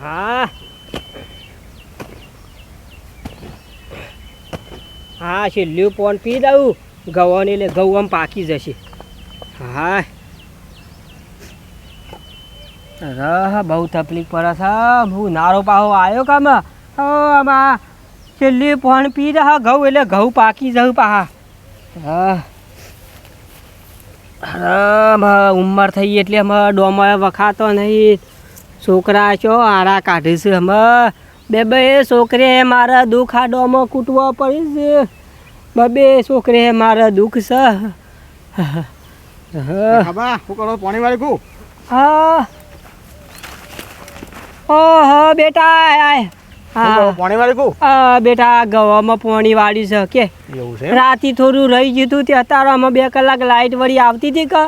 હા. હા, છેલ્લું પોન પી દઉં. ગવાની એટલે ઘઉં આમ પાકી જશે. હા. રહ, બહુ તકલીફ પડે છે. હું નારો પાહો આવ્યો કામ ઓ, આમાં. છેલ્લી પોન પી દે ઘઉં એટલે ઘઉં પાકી જવું પાહા. હા. ઉંમર થઈ એટલે અમે ડોમાં વખાતો નહીં. છોકરા છો આરા કાઢીશું અમે બે બે છોકરે મારા દુઃખ આડોમાં કૂટવા કૂટવો પડે છે. બબે છોકરે મારા દુઃખ છે. પાણી વાળી કુ? હા. ઓહો બેટા આય. પાણી વાળી બેટા ગવામાં પોણી વાળી છે કે. રાતી થોડું રહી ગયું હતું તે અત્યારે અમે બે કલાક લાઈટ વળી આવતી હતી કે.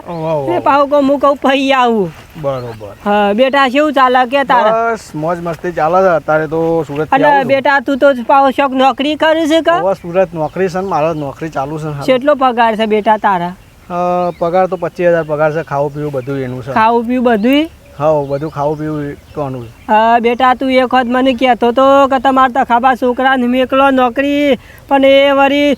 એ પાછું કહું હું કહું ફઈ આવું. બરોબર. હા બેટા કેવું ચાલે કે તારે? બસ મોજ મસ્તી ચાલે છે. અત્યારે તો સુરત અને બેટા તું તો પાવ શોખ નોકરી કરે છે કે? સુરત નોકરી છે મારો નોકરી ચાલુ છે કેટલો પગાર છે બેટા તારા? પગાર તો પચીસ હજાર પગાર છે ખાવું પીવું બધું એનું છે. ખાવું પીવું બધું હા બધું ખાવું પીવું કોનું? હા બેટા તું એક વખત મને કહેતો તો કે તમારે તો ખાબા છોકરાને મેકલો નોકરી પણ એ વળી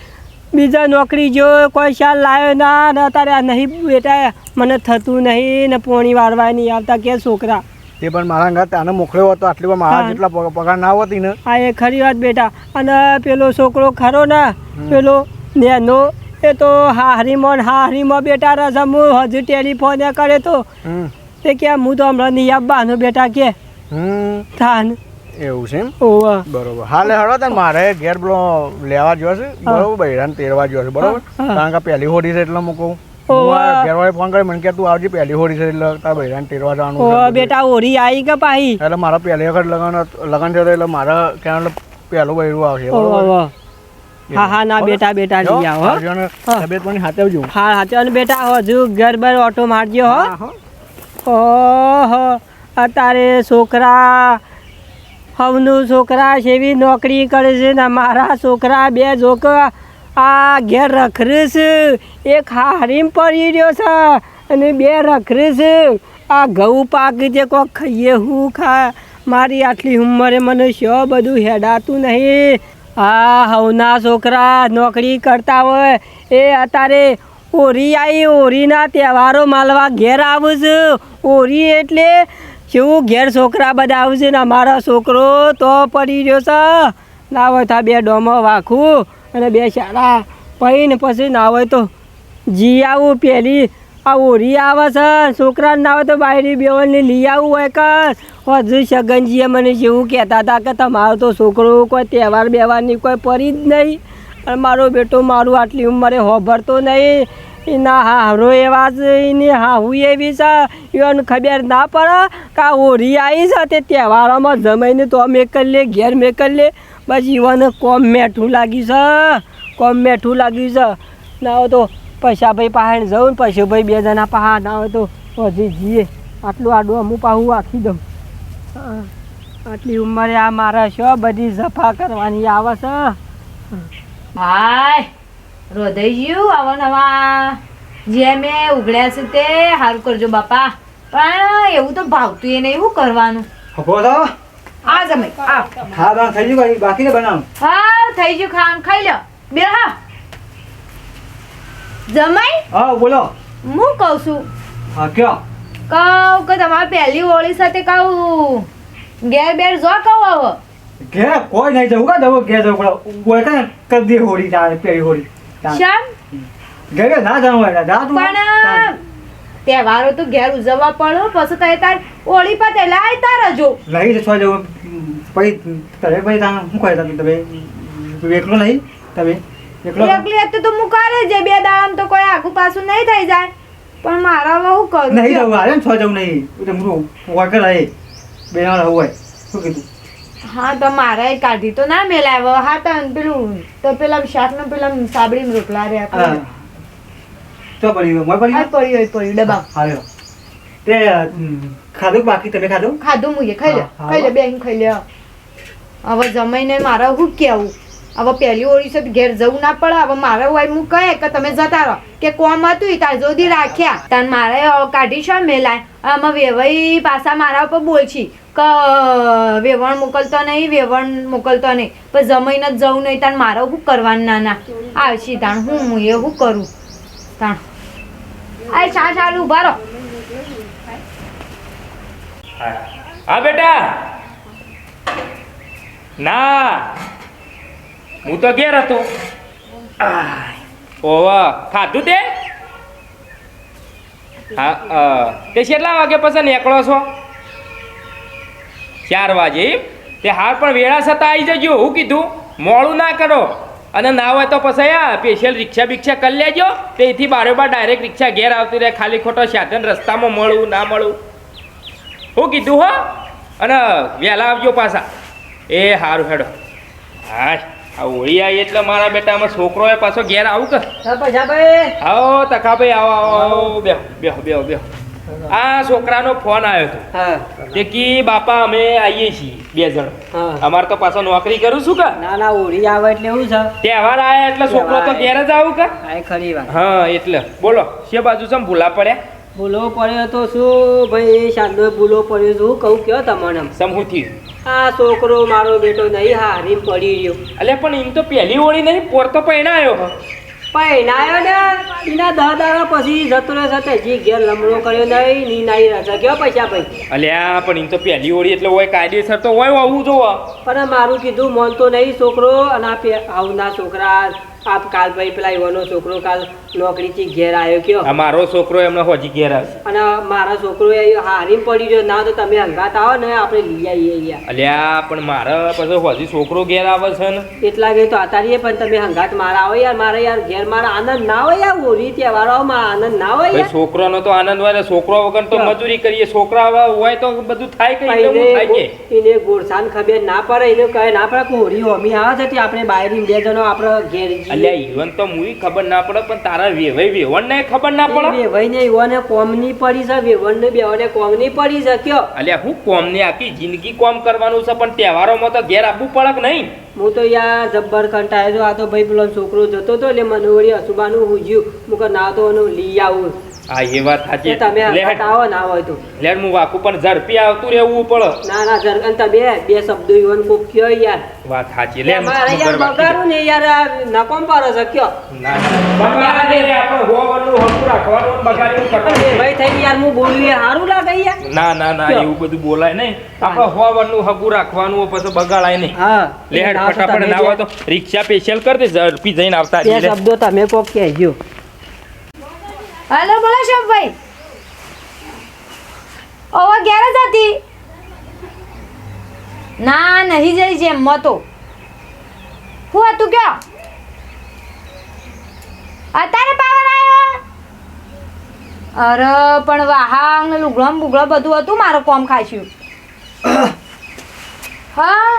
બીજા નોકરી જો કોઈ શાલ લાવ્યો ના ને આ નહીં બેટા મને થતું નહીં ને પોણી વાળવા નહીં આવતા કે છોકરા. તે પણ મારા ઘર આને મોકલ્યો હતો આટલી વાર મારા જેટલા પગાર ના હોતી ને. આ એ ખરી વાત બેટા. અને પેલો છોકરો ખરો ને પેલો નેનો એ તો હારીમાં ને હારીમાં બેટા રસમ હું હજુ ટેલિફોન એ કરે તો. તે કે હું તો હમણાં નહીં આવવાનું બેટા કે. હમ. થાન એવું છે એમ? ઓવા. બરોબર. હાલે હળો તને મારે ઘેર પેલો લેવા જોયો છે. બરોબર બૈરાને તેરવા જોયો છે બરોબર. કારણ કે પહેલી હોડી છે એટલે મૂકું ફોન કરી મને કે તું આવજે પહેલી હોડી છે એટલે તારા બૈરાને તેરવા જવાનું બેટા ઓરી આવી કે પાહી? એટલે મારા પહેલી વખત લગન લગન થયો એટલે મારા ક્યાં પહેલું બૈરું આવશે બરોબર. હા હા ના બેટા બેટા લઈ આવો હો. આવજો ને હા. તબિયત પાણી હાચવજો હા હા અને બેટા હજુ ઘર બર ઓટો મારજો હો. ઓહો, અત્યારે છોકરા, હવનું છોકરા જેવી નોકરી કરે છે ને મારા છોકરા બે જોક આ ઘેર રખરે છે એક હારીમ પડી રહ્યો છે અને બે રખરે છે આ ઘઉં પાક જે કોક ખાઈએ, હું ખા, મારી આટલી ઉંમરે મને શો બધું હેડાતું નહીં. આ હવના છોકરા નોકરી કરતા હોય, એ અત્યારે ઓરી આવી ઓરીના તહેવારો માલવા ઘેર આવું છું. ઓરી એટલે શું? ઘેર છોકરા બધા આવશે ને અમારો છોકરો તો પડી રહ્યો છે. ના હોય તો બે ડોમો વાખું અને બે શાળા પહીને પછી ના હોય તો જી આવું પહેલી આ ઓરી આવે છે. છોકરાને ના હોય તો બાયરી બેવલની લઈ આવું હોય કે હજુ સગનજીએ મને જેવું કહેતા હતા કે તમારો તો છોકરો કોઈ તહેવાર બેવારની કોઈ પરી જ નહીં. અને મારો બેટો મારું આટલી ઉંમરે હોભરતો નહીં. એના હારો એવા જ એને હાહુ એવી છે એને ખબર ના પડે કે હોરી આવી છે તે તહેવારોમાં જમાઈને તો મેકલ લે ઘેર મેકલ લે. બસ ઈવન કોમ મેઠું લાગ્યું છે કોમ મેઠું લાગ્યું છે. ના હોય તો પૈસા ભાઈ પાસે જવું ને પૈસા ભાઈ બે જણા પાસે ના હોય તો હજી જઈએ. આટલું આડું અમુક પાહું આખી દઉં. હા, આટલી ઉંમરે આ મારા શો બધી જફા કરવાની આવે છે. હાય રોધાઈ ગયું આવા નવા. જે મેં ઉઘડ્યા છે તે સારું કરજો બાપા. પણ એવું તો ભાવતું એ નહીં શું કરવાનું? હપો તો. આ જમે આ. ખાવા થઈ ગયું બાકી- બાકી હા થઈ ગયું ખાવાનું ખાઈ લો બે હા. જમાઈ હા બોલો. હું કહું છું. હા કયો? કહું કે તમારે પહેલી હોળી સાથે કહું. ઘેર બેર જો કહું હવે ઘેર કોઈ નહીં જવું કા દવો ઘેર જવું પડે કોઈ કાંઈ કરી દે હોડી તારે પેલી હોડી તારે. શ્યામ ઘેર ના જવું હોય રાત પણ તહેવારો તો ઘેર ઉજવવા પડો પછી તારે તાર હોળી પર એટલે આય તાર જો લઈ છો જવું પછી તારે પછી તાર શું કહે તમે તમે એકલો નહીં તમે એકલો એકલી હતી તો હું કરે જે બે દાડામાં તો કોઈ આખું પાછું નહીં થઈ જાય. પણ મારા હું કરું નહીં? જવું ને છ જવું નહીં. એટલે વગર વાકર રહે બે ના હોય શું કીધું? હા તો મારે કાઢી તો ના મેલાવ્યો હા તો પેલું તો પેલા શાક ને પેલા સાબડી રોટલા પેલા. તો પડી ગયો. મોય પડ્યું હોય પડ્યું ડબ્બા હાલ્યો. તે ખાધું બાકી? તમે ખાધું? ખાધું મુએ ખાઈ લે. ખાઈ લે બેન ખાઈ લે હવે જમાઈને મારા હું કેવું? હવે પહેલી ઓળી છે ઘેર જવું ના પડે. હવે મારે હોય હું કહે કે તમે જતા રહો. કે કોમ હતું એ તાર સુધી રાખ્યા. તાર મારે કાઢી છે મેલાય. આમાં વેવાઈ પાછા મારા ઉપર બોલછી કે વેવણ મોકલતો નહીં, વેવણ મોકલતો નહીં. પણ જમાઈને જ જવું નહીં, તાર મારે શું કરવાનું ના ના. આવશી તાણ, હું હું એ શું કરું? તાણ. આ શા ચાલુ ઊભા રહો. હા, બેટા. ના. હું તો ઘેર હતો. ઓવા ખાધું તે? હા તે કેટલા વાગે પછી નીકળો છો? ચાર વાગે તે હાર પણ વેળા છતાં આવી જજો, હું કીધું. મોડું ના કરો. અને ના હોય તો પછી આ સ્પેશિયલ રિક્ષા બિક્ષા કરી લેજો. તેથી બારોબાર ડાયરેક્ટ રિક્ષા ઘેર આવતી રહે, ખાલી ખોટો સાધન રસ્તામાં મળવું, ના મળું હું કીધું હો. અને વહેલા આવજો પાછા. એ સારું હેડો. હા. આ હોળી એટલે મારા બેટામાં છોકરો એ પાછો ઘેર આવું કે ભાઈ આવો તકાભાઈ આવો આવો આવો બેહો બેહો બેહો બેહો. આ છોકરાનો ફોન આવ્યો હતો. હા. તે કી બાપા અમે આવીએ છીએ બે જણ. હા. અમારે તો પાછો નોકરી કરું છું કે? ના ના હોળી આવે એટલે એવું છે. તહેવાર આવે એટલે છોકરો તો ઘેર જ આવું કે? ખરી વાત. હા એટલે. બોલો છે બાજુ છે ભૂલા પડ્યા? ભૂલો પડ્યો તો શું ભાઈ? શાંતો ભૂલો પડ્યો શું કહું કયો તમને? સમૂહથી. હું આ છોકરો મારો બેટો નહીં હારી પડી રહ્યો. અલ્યા પણ એમ તો પહેલી હોળી નહીં પોર તો પહેણાયો પહેણાયો ને? એના દહ દાડા પછી જતો રહે છે જે ઘેર લમણો કર્યો નહીં ની નાઈ રજા. કયો પૈસા ભાઈ? અલ્યા પણ એમ તો પહેલી હોળી એટલે હોય કાયદેસર તો હોય આવું જોવા. પણ મારું કીધું મોનતો નહીં છોકરો અને આ આવના છોકરા આ કાલ ભાઈ પેલા એવાનો છોકરો કાલ નોકરીથી ઘેર આવ્યો કયો? મારો છોકરો એમનો હજી ઘેર આવ્યો અને મારા છોકરો હારી પડી ગયો ના તો તમે હંગાત આવો ને આપણે લઈ આવીએ અલ્યા પણ મારા પછી હજી છોકરો ઘેર આવે છે ને. એટલા ગઈ તો અતારીએ પણ તમે હંગાત મારા આવો યાર મારા યાર ઘેર મારા આનંદ ના હોય યાર હોળી તહેવારો આનંદ ના હોય છોકરાનો તો આનંદ હોય ને છોકરો વગર તો મજૂરી કરીએ છોકરા હોય તો બધું થાય કે એને ગોળસાન ખબર ના પડે એને કહે ના પડે કે હોળી હોમી આવે છે આપણે બહારની બે જણો આપણે ઘેર અલ્યા ઈવન તો મુઈ ખબર ના પડે પણ તારા વેવાઈ વેવણ ને ખબર ના પડે? વેવાઈને કોમની પડી છે વેવણને કોમની પડી છે કયો? અલ્યા હું કોમ ને આખી જિંદગી કોમ કરવાનું છે પણ તહેવારોમાં તો ઘેર આપવું પડે કે નહીં? હું તો યાર જબ્બર કંટાળ્યો આ તો ભાઈ પેલો છોકરો જતો હતો એટલે મને વળી અસુબાનું હુજ્યું હું કે ના તો લઈ આવું. હા એ વાત સાચી. તમે લેટ આવો ના હોય તો. લેટ હું વાકું પણ ઝડપી આવતું રહેવું પડે. ના ના ઝર અંત બે બે શબ્દો ઈવન કો કયો યાર. વાત સાચી. લે મારે યાર બગાડું ને યાર નકોમ પર છે કયો. ના, બગાડા દે રે, આપણે હોવાનું હરખું રાખવાનું બગાડ્યું પણ ભાઈ થઈ યાર હું બોલું એ સારું લાગે યાર. ના ના ના એવું બધું બોલાય નહીં. આપણે હોવાનું હગું રાખવાનું પછી બગાડાય નહીં. હા. લે હેડ ના તો ફટાફટ ના હોય તો રિક્ષા સ્પેશિયલ કરી દે ઝડપી જઈને આવતા બે શબ્દો તમે કોક કહેજો. હાલો, બોલો શોભભાઈ ઓવા ઘેર જ હતી ના, નહીં જઈ જેમ મતો શું હતું કયો? અત્યારે પાવર આવ્યો અરે, પણ વાહાંગ ને લુગડમ બુગડમ બધું હતું મારું કોમ ખાસ્યું. હા?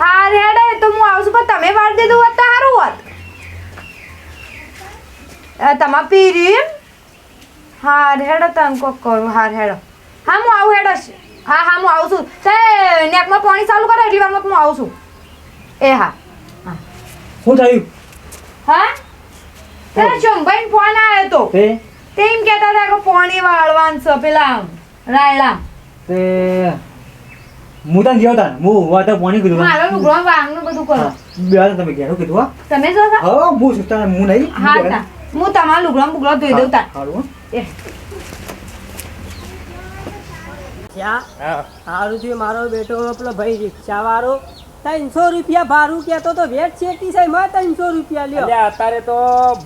હા, રેડે, તો હું આવશું પણ તમે વાર દીધું હોત તો સારું હોત. તમા પીરી હાર હેડો તને કોક કરું હાર હેડો. હા હું આવું હેડો. હા હા હું આવું છું. તે નેકમાં પાણી ચાલુ કરો એટલી વારમાં હું આવું છું. એ હા. શું થયું? હા? તે ચંભાઈ ફોન આવ્યો તો. તે? તે એમ કહેતા હતા કે પાણી વાળવાનું છે પેલા રાયડા તે હું તને જેવો તાન હું હું તો પાણી કીધું મારો લુગડો વાંગનું બધું કરો. બે તમે ઘેરું કીધું હા. તમે જો? હા હું છું તને હું નહીં. હા તા. હું તમારા લુગડો બુગડો ધોઈ દઉં તા સારું. હા. સારું થયું મારો બેટો પેલો ભાઈ ચા વાળો. ત્રણસો રૂપિયા ભાડું કહેતો તો વેટ શેટી સાહેબમાં ત્રણસો રૂપિયા લ્યો. અલ્યા અત્યારે તો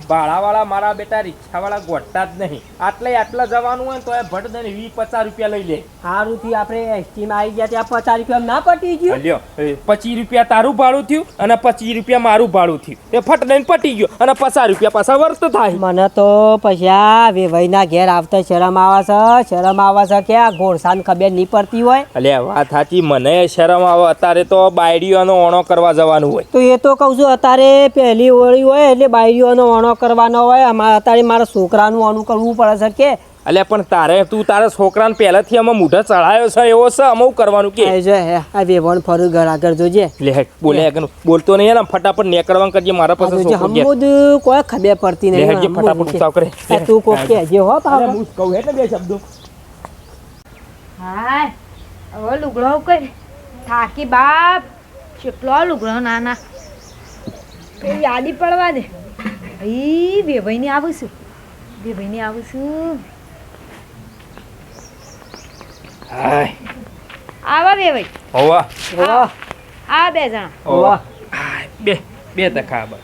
ભાડાવાળા મારા બેટા રિક્ષાવાળા ગોઠતા જ નહીં. આટલે આટલા જવાનું હોય તો એ ભટ દઈને વી પચાસ રૂપિયા લઈ લે. સારું થયું આપણે એસટીમાં આવી ગયા ત્યાં પચાસ રૂપિયા ના પટી ગયું? લ્યો પચીસ રૂપિયા તારું ભાડું થયું અને પચીસ રૂપિયા મારું ભાડું થયું. એ ફટ દઈને પટી ગયો અને પચાસ રૂપિયા પાછા વર્ત થાય. મને તો પૈસા વેવાઈના ઘેર આવતા શરમ આવે છે શરમ આવે છે કે આ ઘોડસાન ખબર નહીં પડતી હોય. અલ્યા વાત સાચી મને શરમ આવે. અત્યારે તો બાયડીઓનો ઓણો કરવા જવાનું હોય. તો એ તો કહું છું અત્યારે પહેલી હોળી હોય એટલે બાયડીઓનો ઓણો કરવાનો હોય. અમારે અત્યારે મારા છોકરાનું ઓણું કરવું પડે છે કે. એટલે પણ તારે તું તારા છોકરાને પહેલાથી અમે મૂઢા ચડાયો છે એવો છે અમે કરવાનું કે? આ જો હે આ વેવણ ફરું ઘર આગળ જોજે. લે બોલે આગળ બોલતો નહીં ને ફટાફટ નીકળવાનું કરજે મારા પાસે. હમુદ કોઈ ખબર પડતી નહીં લે ફટાફટ કે. ઉતાવ કરે. તું કોક જે હો પા હું કહું એટલે બે શબ્દો. હાય હવે લુગડો કઈ થાકી બાપ. કેટલો લુગડો નાના યાદી પડવા દે ભાઈ બે ભાઈની આવું છું બે ભાઈની આવું છું આવા બે ભાઈ હોવા વાહ, આ બે જણા વાહ. બે બે તખા બસ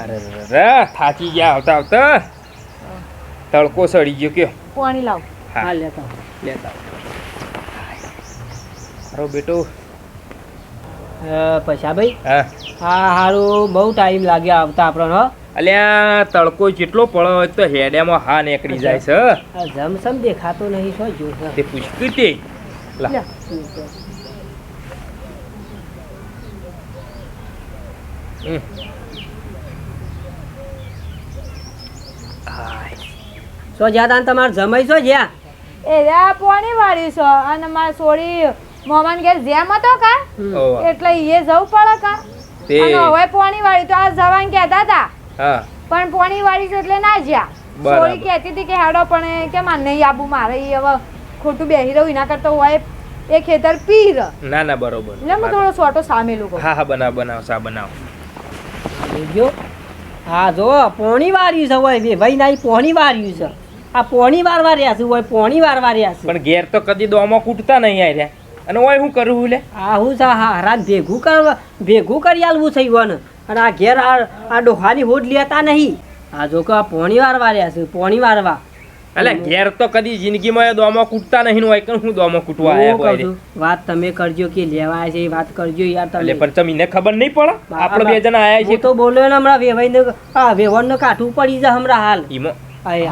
અરે રે થાકી ગયા આવતા આવતા તડકો સડી ગયો કયો પાણી લાવ હા લેતા લેતા મારો બેટો પૈસાભાઈ હા. હા હારું બહુ ટાઈમ લાગ્યો આવતા આપણો હો અલ્યા તડકો જેટલો પડો હોય તો હેડેમાં હા નીકળી જાય છે જમસમ દેખાતો નહીં છો જો તે પૂછતી તે. શું જ્યાં તમારે જમાઈ છો જ્યાં? એ પાણી વાળી છે અને મારે સોડી મોમાન ઘેર જેમ હતો કા એટલે એ જવું પડે કા. અને હવે પોણી વાળી તો આ જવાન કહેતા હતા. હા. પણ પોણી વાળી છે એટલે ના જ્યા. સોળી કહેતી હતી કે હેડો પણ કે મારે નહીં આબુ મારે હવે ખોટું બેહી રહ્યું એના કરતા હોય એ ખેતર પીર. ના ના બરોબર. એટલે હું થોડો સોટો સામેલું કહું હા હા બનાવ બનાવ સા બનાવ. જો હા જો પોણી વાર્યું છે હોય બે ભાઈ ના પોણી વાર્યું છે. આ પોણી વારવા રહ્યા છે હોય પોણી વારવા રહ્યા છે. પણ ઘેર તો કદી દોમો કૂટતા નહીં આર્યા અને ઓય શું કરું લે? આ હું છે હારા ભેગું કર ભેગું કરી આલવું છે ઈવન. અને આ ઘેર આ આ ડોહાની હોડ લેતા નહીં. આ જો કે આ પોણી વારવા રહ્યા છે પોણી વારવા. એટલે ઘેર તો કદી જિંદગીમાં દોમો કૂટતા નહીં હોય કે હું દોમો કૂટવા આવ્યા હોય વાત તમે કરજો કે લેવા આવ્યા છે એ વાત કરજો યાર એટલે તમે. પણ તમને ખબર નહીં પડે? આપણે બે જણા આયા છે તો બોલ્યો ને હમણાં વેવાઈને આ વેવણને કાઠું પડી જાય હમણાં હાલ.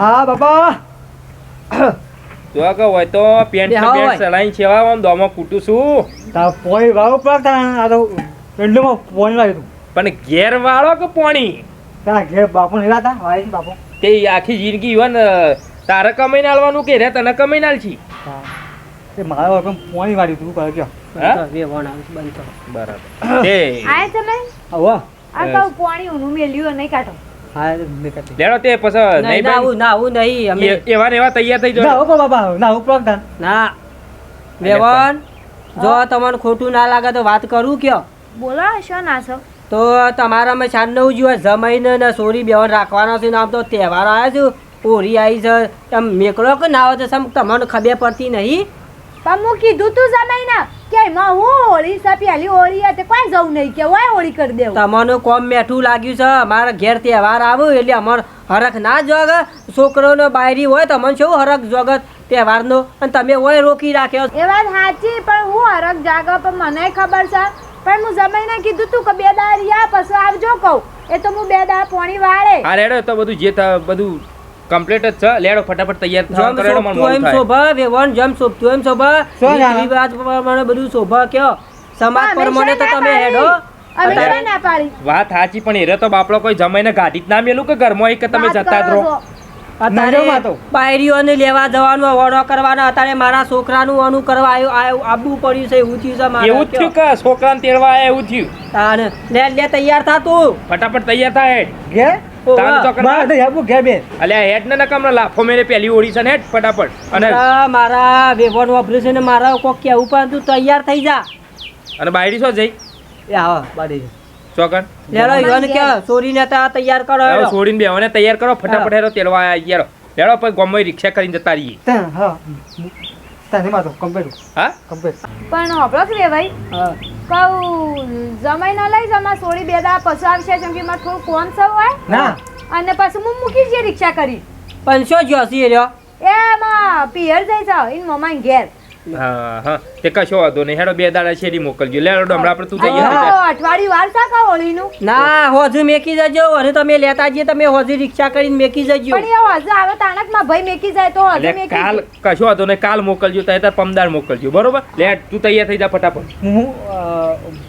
હા બાપા. જો કે હોય તો પેન્ટ પેન્ટ. સલાઈન સેવા આમ દોમાં કૂટું છું. તા પોઈ વાવ પર તા આ તો પેન્ડમાં પોઈ લાવ્યું તું પણ ઘેર વાળો કે પોણી? તા ઘેર બાપુ નહીં લાતા વાય બાપુ. તે આખી જિંદગી ઈવન તારે કમાઈને આલવાનું કે રે તને કમાઈને આલછી તે મારા વગર પોણી વાળી તું કહે કે હા? વેવણ આવે બંધ બરાબર. તે આય તમે? આવો. આ તો પોણી ઉનું મેલ્યું નહીં કાઢી. લેડો તે પછી નહીં ના હું ના હું નહીં અમે એવા ને એવા તૈયાર થઈ ના જાઓ ઉપર બાપા ના ઉપર તાર ના. વેવન જો તમને ખોટું ના લાગે તો વાત કરું કયો? બોલો શો ના છો? તો તમારામાં છાન નવું જોઈએ જમાઈને ને સોરી બેવન રાખવાના છે ને આમ તો તહેવાર આવ્યા છે ઓરી આવી છે એમ મેકળો કે ના આવે તો સમ તમને ખબર પડતી નહીં? પણ હું કીધું તું જમાઈને. કે માં હું હોળી છે પહેલી હોળી હતી કોઈ જવું નહીં કે હોય હોળી કરી દેવું. તમને કોમ મેઠું લાગ્યું છે અમારા ઘેર તહેવાર આવ્યો એટલે અમાર હરખ ના જોગ. છોકરોનો બાયરી હોય તમને શું હરખ જોગત તહેવારનો? અને તમે હોય રોકી રાખ્યો એ વાત સાચી પણ હું હરક જાગ પણ મને ખબર છે. પણ હું જમાઈને કીધું તું કે બે દાર યા પછી આવજો કહું. એ તો હું બે દાર પોણી વાળે. અરે તો બધું જે બધું કમ્પ્લીટ જ છે. લેડો ફટાફટ તૈયાર થવા કરેડો મને મોડું થાય. શોભા વેવણ જમ શોભતું એમ શોભા શું વાત પ્રમાણે બધું શોભા કયો? સમાજ પ્રમાણે તો તમે હેડો. અમે અત્યારે- શા ના પાડી? વાત સાચી પણ એરે તો બાપડો કોઈ જમાઈને ગાડી જ ના મેલું કે ઘરમાં એક તમે જતા જ રહો? અત્યારે લેવા જવાનું વડો કરવાનો. અત્યારે મારા છોકરાનું અનુ કરવા આવ્યું આવવું પડ્યું છે એવું થયું છે મારે એવું થયું કે છોકરાને તેડવા આયા એવું થયું? લે લે તૈયાર થા તું. ફટાફટ તૈયાર થાય ઘેર તાન ઓવા. ચોકડ મારા તો હેપુ ઘેર અલ્યા હેડ ને નકમ લાફો મેરે પેલી ઓડી છે ને હેડ ફટાફટ. અને મારા- મારા ઓપરેશન મારા કોક કેવું પણ તું તૈયાર થઈ જા. અને બાયડી શું જઈ? એ આવો બાડી ચોકડ લેલો ઈવન કે ચોરીને તા તૈયાર કરો છોડીને બેવાને તૈયાર કરો ફટાફટ હેરો આયા યાર લેડો પછી ગમે રિક્ષા કરીને જતા રહીએ. હા. તારે માતો કમ્પ્લીટ હા? કમ્પ્લીટ પણ હોભળો કે ભાઈ? હા. કહું જમાઈ ન લઈ જમા સોળી બે દા પછી આવશે જેમ કે મારે થોડું કોમ સૌ હોય. ના. અને પછી હું મૂકી જે રિક્ષા કરી. પણ શું જોશી રહ્યો. એમાં પિયર જઈ જાવ ઇન મમ્મા ઘેર. હા હા. તે કશો વાંધો નહીં. હેડો બે દાડા શેરી મોકલજો. લેડો ડમરા આપણે તું તૈયાર થઈ જા. અઠવાડિયું વાર થાકા હોળીનું? ના હોજુ મેકી જજો. અને તમે લેતા જઈએ તમે હોજુ રિક્ષા કરીને મેકી જજો. પણ એ હોજુ આવે તાણકમાં ભાઈ મેકી જાય તો હોજુ મેકી કાલ કશો વાંધો નહીં. કાલ મોકલજો તો તાર પમદાર મોકલજો. બરોબર? લે તું તૈયાર થઈ જા ફટાફટ. હું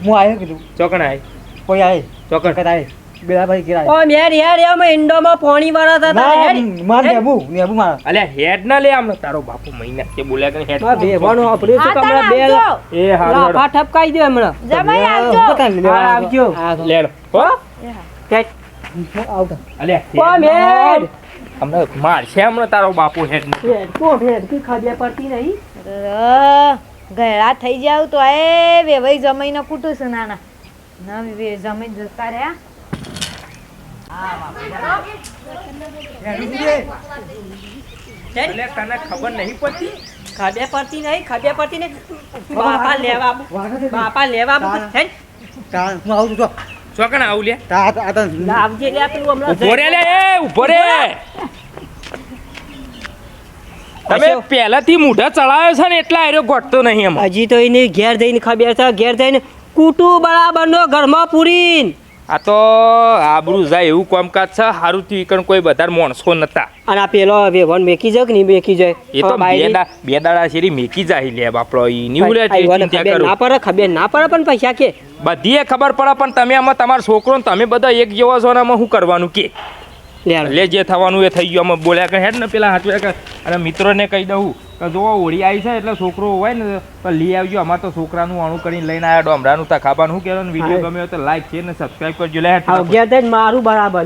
હું આવ્યો કીધું. ચોકણ આય. કોઈ આય? ચોકણ. આવે બેલાભાઈ કિરાય ઓ મેર યાર એમ ઇન્ડોમાં પોણી વાળા હતા તારે માર નેબુ નેબુ માર. અલ્યા હેડ ના લે આમ તારો બાપુ મહિના કે બોલ્યા કે હેડમાં ભેવાનું આપણું હા કમળા બે એ હારું લાફા ઠપકાઈ દે હમણાં. જમાઈ આવજો. હા, આવજો. લેડો હો. હેડ. આવતા. અલ્યા ઓ મેર. હમણાં મારશે હમણાં તારો બાપુ હેડ હેડ, કોણ હેડ? કઈ ખબર પડતી નહીં? અરે, થઈ જાવ તો એ વેવાઈ જમાઈને કૂટું છે નાના. ના વે- જમાઈ જતા રહ્યા. તને ખબર નહીં પડતી? ખબર પડતી નહીં ખબર પડતી નહીં. બાપા લેવા બાપા લેવા હું આવું છું ચોકણ આવું લે. તા આ તા લાવજે લે પેલું હમણાં. ઊભો રે લે એ ઊભો રે. તમે. પહેલાથી મૂઢા ચડાવ્યો છે ને એટલા આર્યો ગોઠતો નહીં હજી તો એને ઘેર જઈને ખબર છે ઘેર જઈને કુટુંબ બરાબર નો ઘરમાં પૂરીન. આ તો આબરૂ જાય એવું કામકાજ છે સારું થયું કારણ કોઈ બધા માણસો નતા. અને આ પેલો વેવન મેકી જાય કે નહીં મેકી જાય? એ તો બે બે દાડા શેરી મેકી જાય લે બાપડો ઈ ની ઉલે આ યુવાને ચિંતા ખબર ના પડે ખબર ના પડે પણ પૈસા કે. બધી ખબર પડે પણ તમે આમાં તમારો છોકરો ને તમે બધા એક જેવા છો ને આમાં શું કરવાનું કે? લે જે થવાનું એ થઈ ગયું આમાં બોલ્યા કે હેડ ને પેલા હાથવે કે અને મિત્રોને કહી દઉં જો હોળી આવી છે એટલે છોકરો હોય ને તો લઈ આવજો. અમારે તો છોકરાનું આણું કરીને લઈને આવ્યા ડોમરાનું તખાબાનું શું કહેવાનું વીડિયો ગમ્યો તો લાઈક છે ને સબસ્ક્રાઈબ કરજો. લે મારું બરાબર